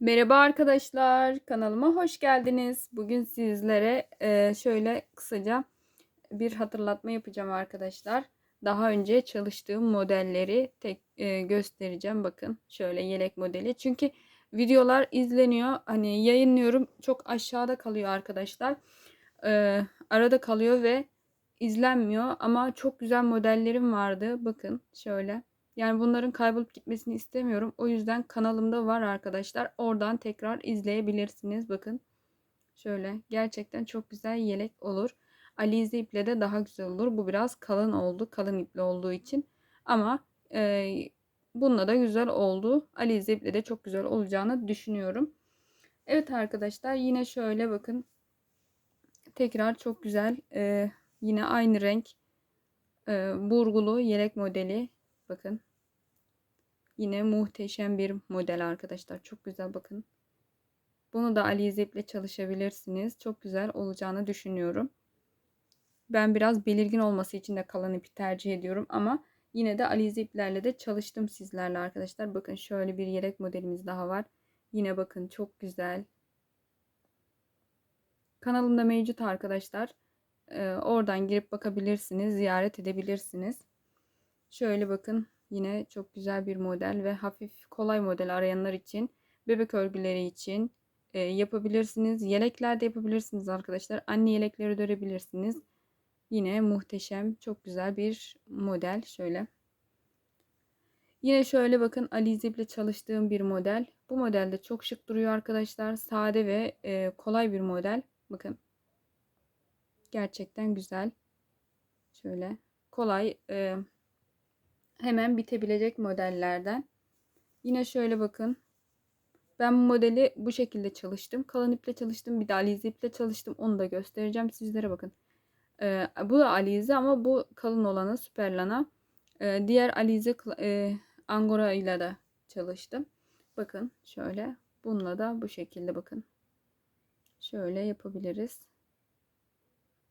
Merhaba arkadaşlar, kanalıma hoş geldiniz. Bugün sizlere e, şöyle kısaca bir hatırlatma yapacağım arkadaşlar. Daha önce çalıştığım modelleri tek e, göstereceğim. Bakın şöyle yelek modeli. Çünkü videolar izleniyor. Hani yayınlıyorum çok aşağıda kalıyor arkadaşlar. E, arada kalıyor ve izlenmiyor. Ama çok güzel modellerim vardı. Bakın şöyle. Yani bunların kaybolup gitmesini istemiyorum. O yüzden kanalımda var arkadaşlar. Oradan tekrar izleyebilirsiniz. Bakın. Şöyle. Gerçekten çok güzel yelek olur. Alize iple de daha güzel olur. Bu biraz kalın oldu. Kalın ipli olduğu için. Ama e, bununla da güzel oldu. Alize iple de çok güzel olacağını düşünüyorum. Evet arkadaşlar. Yine şöyle bakın. Tekrar çok güzel. E, yine aynı renk. E, burgulu yelek modeli. Bakın. Yine muhteşem bir model arkadaşlar. Çok güzel bakın. Bunu da Alize iple çalışabilirsiniz. Çok güzel olacağını düşünüyorum. Ben biraz belirgin olması için de kalın ipi tercih ediyorum ama yine de Alize iplerle de çalıştım sizlerle arkadaşlar. Bakın şöyle bir yelek modelimiz daha var. Yine bakın çok güzel. Kanalımda mevcut arkadaşlar. Ee, oradan girip bakabilirsiniz, ziyaret edebilirsiniz. Şöyle bakın Yine çok güzel bir model ve hafif kolay model arayanlar için bebek örgüleri için e, yapabilirsiniz. Yelekler de yapabilirsiniz arkadaşlar. Anne yelekleri de örebilirsiniz. Yine muhteşem çok güzel bir model. Şöyle. Yine şöyle bakın Alize ile çalıştığım bir model. Bu modelde çok şık duruyor arkadaşlar. Sade ve e, kolay bir model. Bakın. Gerçekten güzel. Şöyle. Kolay. E, hemen bitebilecek modellerden. Yine şöyle bakın. Ben bu modeli bu şekilde çalıştım. Kalın iple çalıştım. Bir de alize iple çalıştım. Onu da göstereceğim sizlere bakın. Ee, bu da alize ama bu kalın olanı süperlana. Ee, diğer alize e, angora ile de çalıştım. Bakın şöyle. Bununla da bu şekilde bakın. Şöyle yapabiliriz.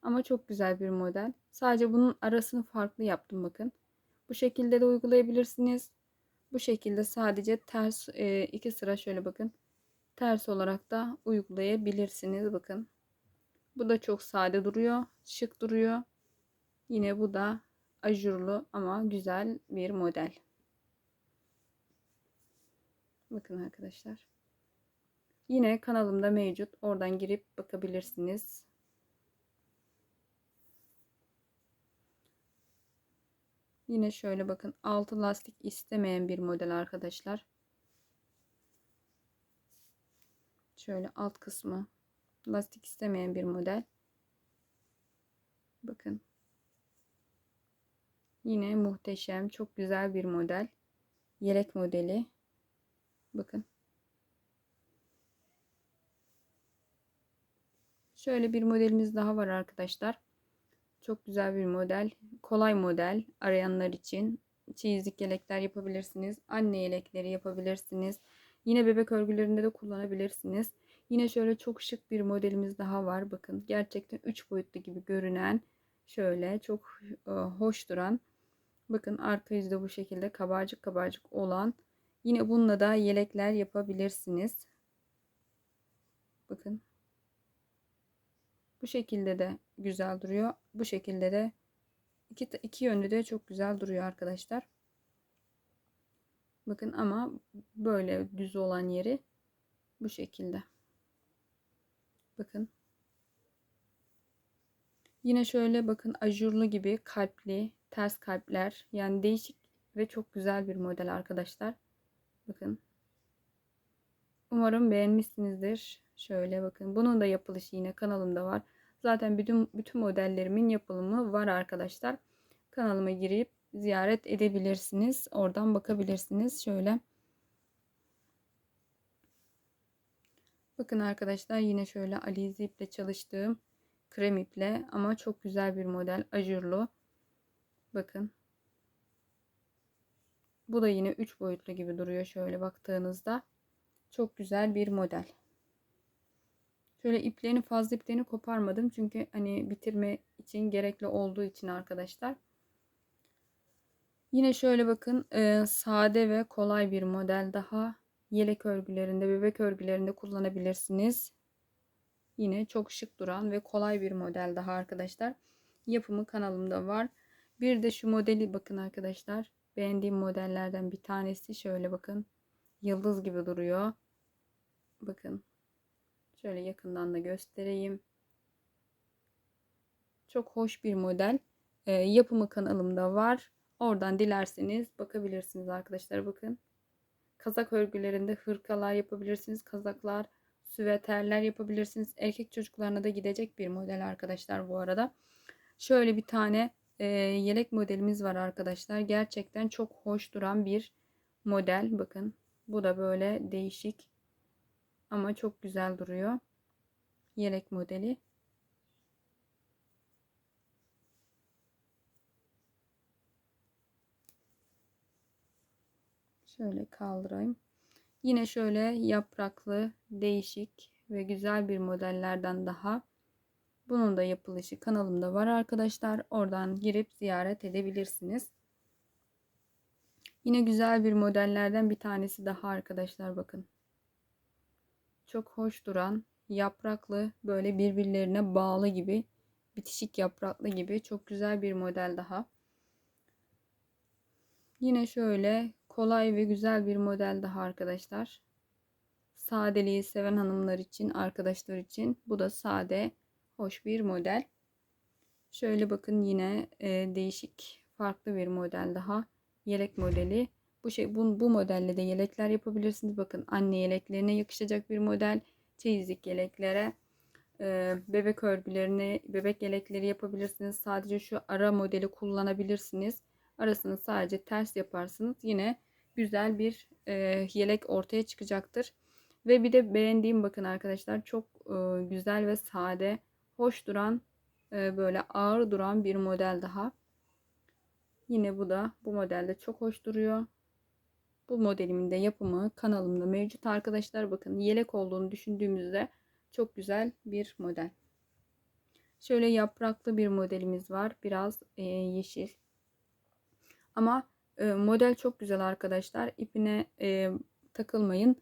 Ama çok güzel bir model. Sadece bunun arasını farklı yaptım bakın. Bu şekilde de uygulayabilirsiniz. Bu şekilde sadece ters e, iki sıra şöyle bakın. Ters olarak da uygulayabilirsiniz. Bakın. Bu da çok sade duruyor. Şık duruyor. Yine bu da ajurlu ama güzel bir model. Bakın arkadaşlar. Yine kanalımda mevcut. Oradan girip bakabilirsiniz. Yine şöyle bakın altı lastik istemeyen bir model arkadaşlar. Şöyle alt kısmı lastik istemeyen bir model. Bakın. Yine muhteşem, çok güzel bir model. Yelek modeli. Bakın. Şöyle bir modelimiz daha var arkadaşlar. Çok güzel bir model. Kolay model arayanlar için. Çeyizlik yelekler yapabilirsiniz. Anne yelekleri yapabilirsiniz. Yine bebek örgülerinde de kullanabilirsiniz. Yine şöyle çok şık bir modelimiz daha var. Bakın gerçekten 3 boyutlu gibi görünen şöyle çok e, hoş duran. Bakın arka yüzde bu şekilde kabarcık kabarcık olan. Yine bununla da yelekler yapabilirsiniz. Bakın bu şekilde de güzel duruyor. Bu şekilde de iki, iki yönlü de çok güzel duruyor arkadaşlar. Bakın ama böyle düz olan yeri bu şekilde. Bakın. Yine şöyle bakın ajurlu gibi kalpli ters kalpler yani değişik ve çok güzel bir model arkadaşlar. Bakın. Umarım beğenmişsinizdir. Şöyle bakın. Bunun da yapılışı yine kanalımda var. Zaten bütün, bütün modellerimin yapılımı var arkadaşlar. Kanalıma girip ziyaret edebilirsiniz. Oradan bakabilirsiniz. Şöyle. Bakın arkadaşlar yine şöyle alize iple çalıştığım krem iple ama çok güzel bir model. Ajurlu. Bakın. Bu da yine 3 boyutlu gibi duruyor şöyle baktığınızda. Çok güzel bir model. Şöyle iplerini fazla iplerini koparmadım. Çünkü hani bitirme için gerekli olduğu için arkadaşlar. Yine şöyle bakın e, sade ve kolay bir model daha. yelek örgülerinde, bebek örgülerinde kullanabilirsiniz. Yine çok şık duran ve kolay bir model daha arkadaşlar. Yapımı kanalımda var. Bir de şu modeli bakın arkadaşlar. Beğendiğim modellerden bir tanesi. Şöyle bakın. Yıldız gibi duruyor. Bakın. Şöyle yakından da göstereyim. Çok hoş bir model. E, yapımı kanalımda var. Oradan dilerseniz bakabilirsiniz arkadaşlar. Bakın. Kazak örgülerinde hırkalar yapabilirsiniz. Kazaklar, süveterler yapabilirsiniz. Erkek çocuklarına da gidecek bir model arkadaşlar bu arada. Şöyle bir tane e, yelek modelimiz var arkadaşlar. Gerçekten çok hoş duran bir model. Bakın bu da böyle değişik ama çok güzel duruyor. Yelek modeli. Şöyle kaldırayım. Yine şöyle yapraklı, değişik ve güzel bir modellerden daha. Bunun da yapılışı kanalımda var arkadaşlar. Oradan girip ziyaret edebilirsiniz. Yine güzel bir modellerden bir tanesi daha arkadaşlar bakın. Çok hoş duran yapraklı böyle birbirlerine bağlı gibi bitişik yapraklı gibi çok güzel bir model daha. Yine şöyle kolay ve güzel bir model daha arkadaşlar. Sadeliği seven hanımlar için, arkadaşlar için bu da sade, hoş bir model. Şöyle bakın yine e, değişik, farklı bir model daha. Yelek modeli. Bu şey bu, bu modelle de yelekler yapabilirsiniz. Bakın anne yeleklerine yakışacak bir model. Çeyizlik yeleklere, e, bebek örgülerine, bebek yelekleri yapabilirsiniz. Sadece şu ara modeli kullanabilirsiniz. Arasını sadece ters yaparsınız. Yine güzel bir e, yelek ortaya çıkacaktır. Ve bir de beğendiğim bakın arkadaşlar çok e, güzel ve sade, hoş duran, e, böyle ağır duran bir model daha. Yine bu da bu modelde çok hoş duruyor. Bu modelimin de yapımı kanalımda mevcut arkadaşlar. Bakın yelek olduğunu düşündüğümüzde çok güzel bir model. Şöyle yapraklı bir modelimiz var. Biraz e, yeşil. Ama e, model çok güzel arkadaşlar. İpine e, takılmayın.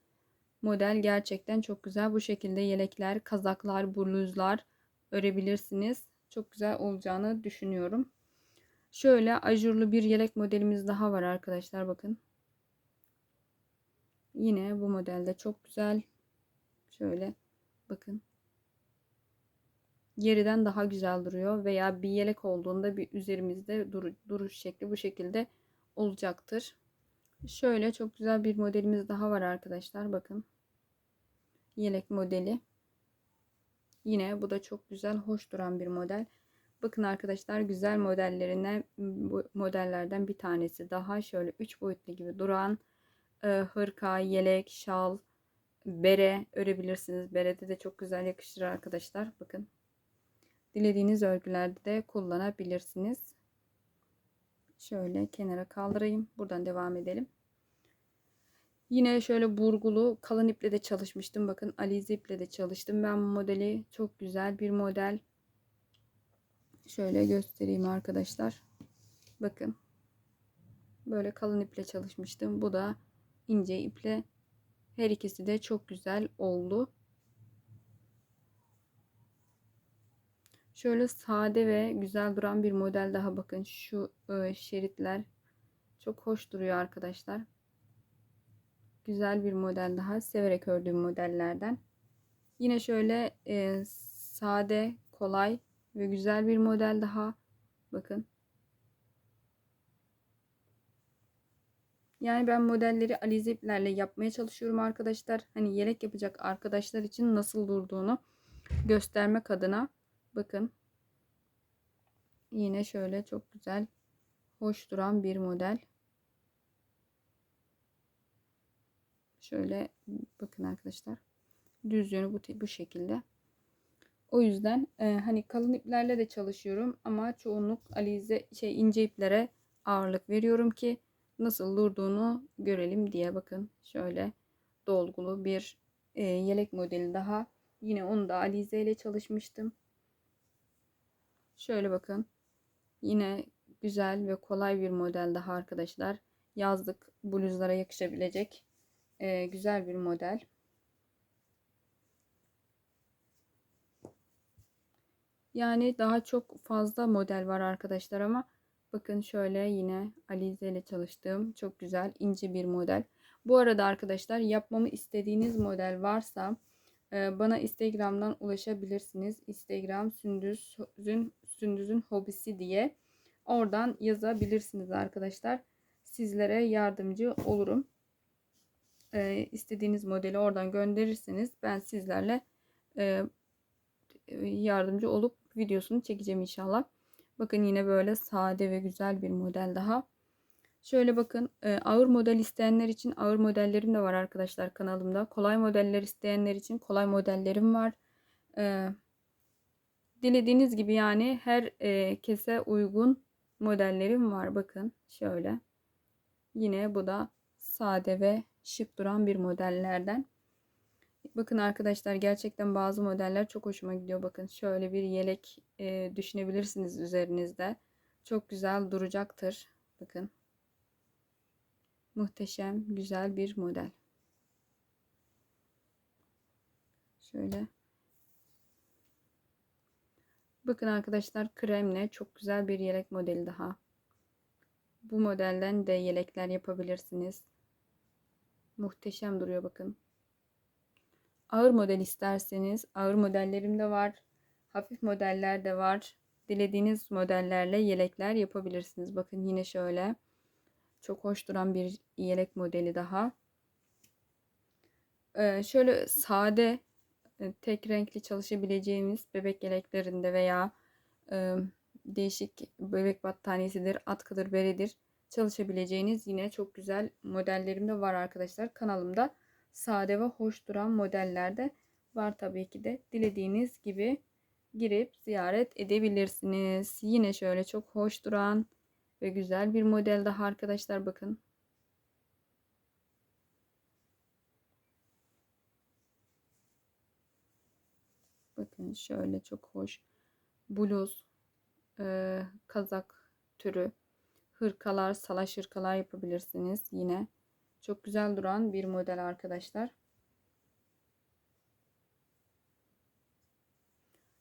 Model gerçekten çok güzel. Bu şekilde yelekler, kazaklar, bluzlar örebilirsiniz. Çok güzel olacağını düşünüyorum. Şöyle ajurlu bir yelek modelimiz daha var arkadaşlar bakın. Yine bu modelde çok güzel. Şöyle bakın. Geriden daha güzel duruyor veya bir yelek olduğunda bir üzerimizde dur duruş şekli bu şekilde olacaktır. Şöyle çok güzel bir modelimiz daha var arkadaşlar. Bakın. Yelek modeli. Yine bu da çok güzel, hoş duran bir model. Bakın arkadaşlar güzel modellerinden bu modellerden bir tanesi daha şöyle 3 boyutlu gibi duran e, hırka, yelek, şal, bere örebilirsiniz. Berede de çok güzel yakışır arkadaşlar. Bakın. Dilediğiniz örgülerde de kullanabilirsiniz. Şöyle kenara kaldırayım. Buradan devam edelim. Yine şöyle burgulu kalın iple de çalışmıştım. Bakın alize iple de çalıştım. Ben bu modeli çok güzel bir model. Şöyle göstereyim arkadaşlar. Bakın. Böyle kalın iple çalışmıştım. Bu da ince iple. Her ikisi de çok güzel oldu. Şöyle sade ve güzel duran bir model daha bakın. Şu e, şeritler çok hoş duruyor arkadaşlar. Güzel bir model daha. Severek ördüğüm modellerden. Yine şöyle e, sade, kolay ve güzel bir model daha. Bakın. Yani ben modelleri alize iplerle yapmaya çalışıyorum arkadaşlar. Hani yelek yapacak arkadaşlar için nasıl durduğunu göstermek adına. Bakın. Yine şöyle çok güzel, hoş duran bir model. Şöyle bakın arkadaşlar. Düz yönü bu, bu şekilde. O yüzden e, hani kalın iplerle de çalışıyorum ama çoğunluk alize şey ince iplere ağırlık veriyorum ki nasıl durduğunu görelim diye bakın. Şöyle dolgulu bir e, yelek modeli daha. Yine onu da alize ile çalışmıştım. Şöyle bakın. Yine güzel ve kolay bir model daha arkadaşlar. Yazlık bluzlara yakışabilecek e, güzel bir model. Yani daha çok fazla model var arkadaşlar ama bakın şöyle yine Alize ile çalıştığım çok güzel ince bir model. Bu arada arkadaşlar yapmamı istediğiniz model varsa e, bana Instagram'dan ulaşabilirsiniz. Instagram Sündüz'ün Sündüz'ün hobisi diye oradan yazabilirsiniz arkadaşlar. Sizlere yardımcı olurum. E, istediğiniz modeli oradan gönderirseniz ben sizlerle e, yardımcı olup videosunu çekeceğim inşallah. Bakın yine böyle sade ve güzel bir model daha. Şöyle bakın e, ağır model isteyenler için ağır modellerim de var arkadaşlar kanalımda. Kolay modeller isteyenler için kolay modellerim var. E, dilediğiniz gibi yani her e, kese uygun modellerim var. Bakın şöyle. Yine bu da sade ve şık duran bir modellerden. Bakın arkadaşlar gerçekten bazı modeller çok hoşuma gidiyor. Bakın şöyle bir yelek e, düşünebilirsiniz üzerinizde. Çok güzel duracaktır. Bakın. Muhteşem, güzel bir model. Şöyle. Bakın arkadaşlar kremle çok güzel bir yelek modeli daha. Bu modelden de yelekler yapabilirsiniz. Muhteşem duruyor bakın. Ağır model isterseniz ağır modellerim de var. Hafif modeller de var. Dilediğiniz modellerle yelekler yapabilirsiniz. Bakın yine şöyle. Çok hoş duran bir yelek modeli daha. Ee, şöyle sade e, tek renkli çalışabileceğimiz bebek yeleklerinde veya e, değişik bebek battaniyesidir, atkıdır, beredir çalışabileceğiniz yine çok güzel modellerim de var arkadaşlar. Kanalımda sade ve hoş duran modeller de var tabii ki de. Dilediğiniz gibi girip ziyaret edebilirsiniz. Yine şöyle çok hoş duran ve güzel bir model daha arkadaşlar bakın. Bakın şöyle çok hoş bluz, e, kazak türü, hırkalar, salaş hırkalar yapabilirsiniz. Yine çok güzel duran bir model arkadaşlar.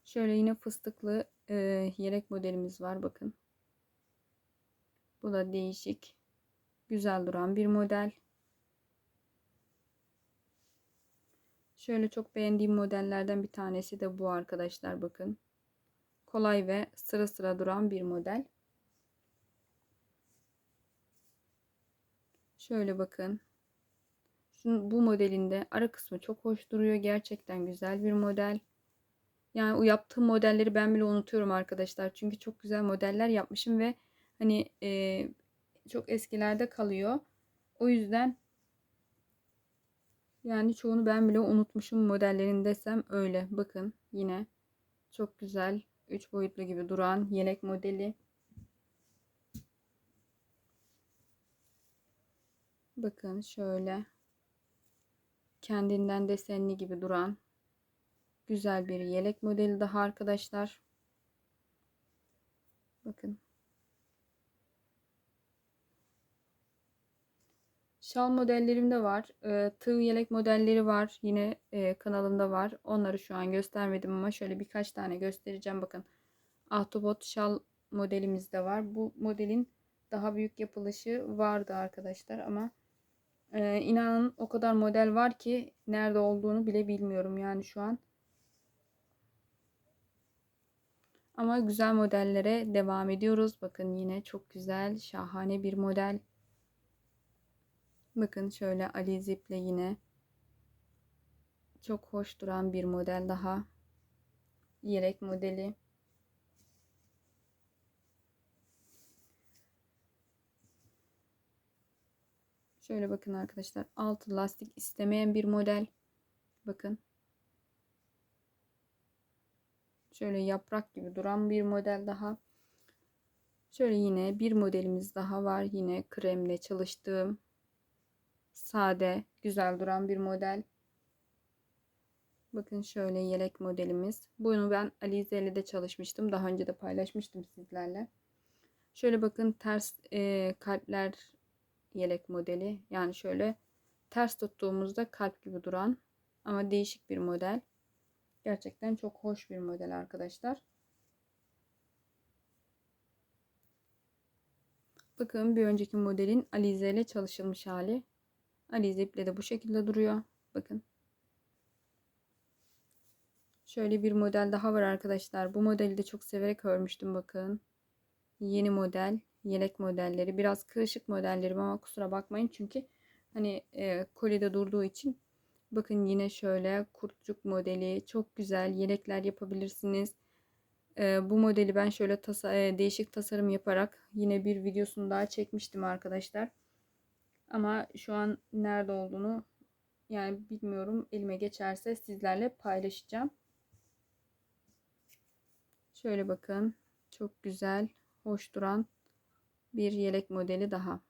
Şöyle yine fıstıklı e, yelek modelimiz var bakın. Bu da değişik. Güzel duran bir model. Şöyle çok beğendiğim modellerden bir tanesi de bu arkadaşlar bakın. Kolay ve sıra sıra duran bir model. Şöyle bakın. Şunun, bu modelinde ara kısmı çok hoş duruyor. Gerçekten güzel bir model. Yani o yaptığım modelleri ben bile unutuyorum arkadaşlar. Çünkü çok güzel modeller yapmışım ve hani e, çok eskilerde kalıyor. O yüzden yani çoğunu ben bile unutmuşum modellerin desem öyle. Bakın yine çok güzel 3 boyutlu gibi duran yelek modeli. Bakın şöyle kendinden desenli gibi duran güzel bir yelek modeli daha arkadaşlar. Bakın. Şal modellerim de var. E, tığ yelek modelleri var. Yine e, kanalımda var. Onları şu an göstermedim ama şöyle birkaç tane göstereceğim. Bakın. Ahtapot şal modelimiz de var. Bu modelin daha büyük yapılışı vardı arkadaşlar ama ee, inanın o kadar model var ki nerede olduğunu bile bilmiyorum yani şu an. Ama güzel modellere devam ediyoruz. Bakın yine çok güzel, şahane bir model. Bakın şöyle Ali Zip'le yine çok hoş duran bir model daha. Yelek modeli. Şöyle bakın arkadaşlar. Altı lastik istemeyen bir model. Bakın. Şöyle yaprak gibi duran bir model daha. Şöyle yine bir modelimiz daha var. Yine kremle çalıştığım sade, güzel duran bir model. Bakın şöyle yelek modelimiz. Bunu ben Alize de çalışmıştım. Daha önce de paylaşmıştım sizlerle. Şöyle bakın ters e, kalpler yelek modeli. Yani şöyle ters tuttuğumuzda kalp gibi duran ama değişik bir model. Gerçekten çok hoş bir model arkadaşlar. Bakın bir önceki modelin alize ile çalışılmış hali. Alize iple de bu şekilde duruyor. Bakın. Şöyle bir model daha var arkadaşlar. Bu modeli de çok severek örmüştüm bakın. Yeni model. Yelek modelleri. Biraz kırışık modellerim ama kusura bakmayın. Çünkü hani e, kolide durduğu için. Bakın yine şöyle kurtçuk modeli. Çok güzel yelekler yapabilirsiniz. E, bu modeli ben şöyle tasa e, değişik tasarım yaparak yine bir videosunu daha çekmiştim arkadaşlar. Ama şu an nerede olduğunu yani bilmiyorum. Elime geçerse sizlerle paylaşacağım. Şöyle bakın. Çok güzel, hoş duran bir yelek modeli daha.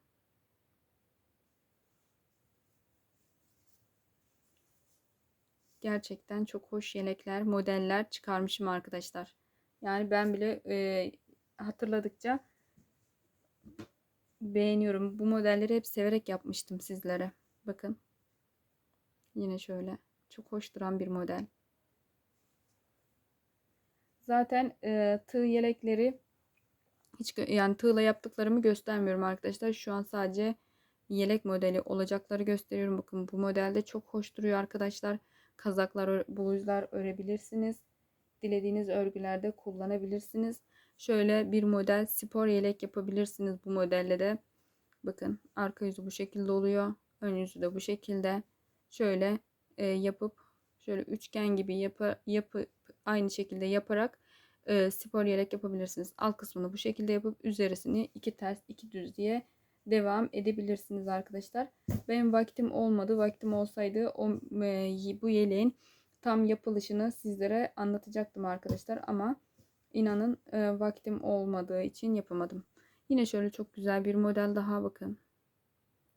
Gerçekten çok hoş yelekler, modeller çıkarmışım arkadaşlar. Yani ben bile e, hatırladıkça beğeniyorum. Bu modelleri hep severek yapmıştım sizlere. Bakın. Yine şöyle. Çok hoş duran bir model. Zaten e, tığ yelekleri hiç yani tığla yaptıklarımı göstermiyorum arkadaşlar. Şu an sadece yelek modeli olacakları gösteriyorum. Bakın bu modelde çok hoş duruyor arkadaşlar. Kazaklar, bluzlar örebilirsiniz. Dilediğiniz örgülerde kullanabilirsiniz. Şöyle bir model spor yelek yapabilirsiniz bu modelle de. Bakın arka yüzü bu şekilde oluyor. Ön yüzü de bu şekilde. Şöyle e, yapıp şöyle üçgen gibi yapı, yapıp aynı şekilde yaparak e, spor yelek yapabilirsiniz. Alt kısmını bu şekilde yapıp üzerisini iki ters iki düz diye devam edebilirsiniz arkadaşlar. Benim vaktim olmadı. Vaktim olsaydı o e, bu yeleğin tam yapılışını sizlere anlatacaktım arkadaşlar ama inanın e, vaktim olmadığı için yapamadım. Yine şöyle çok güzel bir model daha bakın.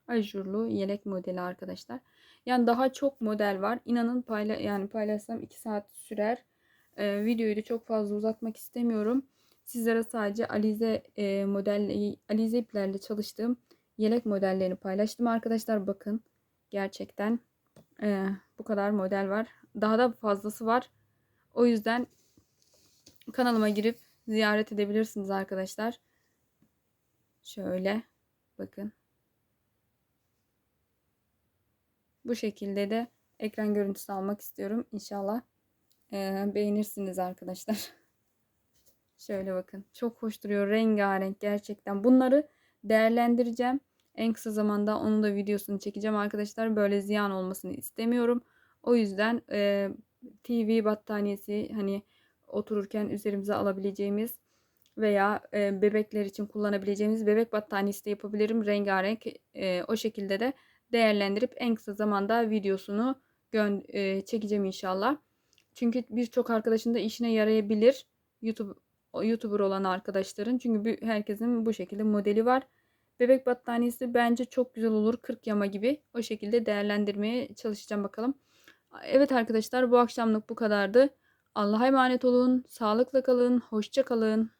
Ajurlu yelek modeli arkadaşlar. Yani daha çok model var. İnanın payla yani paylaşsam 2 saat sürer. E, videoyu da çok fazla uzatmak istemiyorum. Sizlere sadece alize e, model alize iplerle çalıştığım yelek modellerini paylaştım arkadaşlar. Bakın gerçekten e, bu kadar model var. Daha da fazlası var. O yüzden kanalıma girip ziyaret edebilirsiniz arkadaşlar. Şöyle bakın. Bu şekilde de ekran görüntüsü almak istiyorum. İnşallah e, beğenirsiniz arkadaşlar. Şöyle bakın. Çok hoş duruyor. Rengarenk gerçekten. Bunları değerlendireceğim. En kısa zamanda onun da videosunu çekeceğim arkadaşlar. Böyle ziyan olmasını istemiyorum. O yüzden e, TV battaniyesi hani otururken üzerimize alabileceğimiz veya e, bebekler için kullanabileceğimiz bebek battaniyesi de yapabilirim. Rengarenk e, o şekilde de değerlendirip en kısa zamanda videosunu e, çekeceğim inşallah. Çünkü birçok arkadaşın da işine yarayabilir. YouTube YouTuber olan arkadaşların. Çünkü herkesin bu şekilde modeli var. Bebek battaniyesi bence çok güzel olur. 40 yama gibi. O şekilde değerlendirmeye çalışacağım bakalım. Evet arkadaşlar bu akşamlık bu kadardı. Allah'a emanet olun. Sağlıkla kalın. Hoşça kalın.